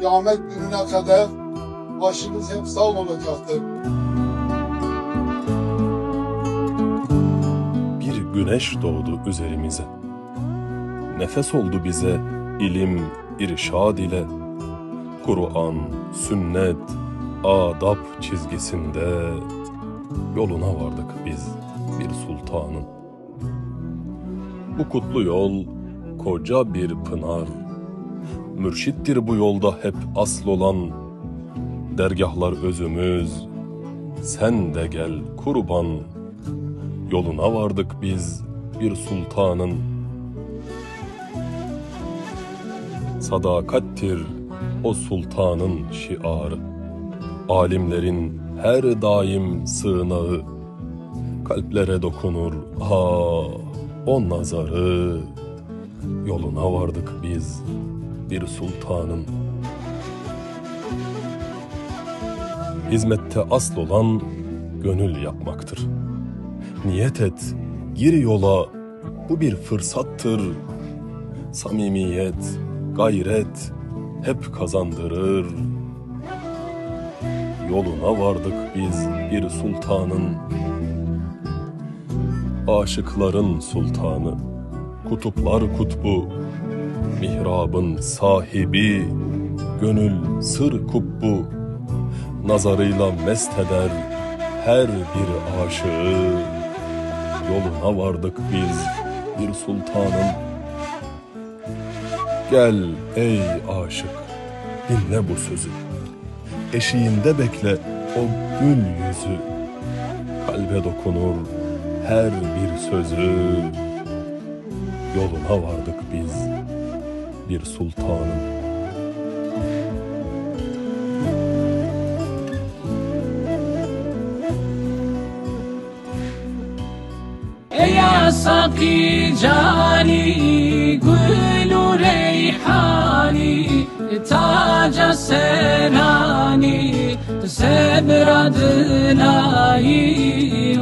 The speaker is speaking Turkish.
kıyamet gününe kadar başımız hep sağ olacaktır. Bir güneş doğdu üzerimize. Nefes oldu bize ilim, irşad ile. Kur'an, sünnet, adab çizgisinde yoluna vardık biz bir sultanın. Bu kutlu yol koca bir pınar. Mürşittir bu yolda hep asıl olan. Dergahlar özümüz, sen de gel kurban. Yoluna vardık biz bir sultanın. Sadakattir o sultanın şiarı. Alimlerin her daim sığınağı. Kalplere dokunur ha o nazarı. Yoluna vardık biz bir sultanın. Hizmette asıl olan gönül yapmaktır. Niyet et, gir yola, bu bir fırsattır. Samimiyet, gayret hep kazandırır. Yoluna vardık biz bir sultanın. Aşıkların sultanı, kutuplar kutbu, mihrabın sahibi, gönül sır kubbu, nazarıyla mest eder her bir aşığı. Yoluna vardık biz bir sultanın. Gel ey aşık, dinle bu sözü. Eşiğinde bekle o gül yüzü. Kalbe dokunur her bir sözü. Yoluna vardık biz bir sultanın. يا سقي جاني قل ريحاني تاج سناني سبرد لاي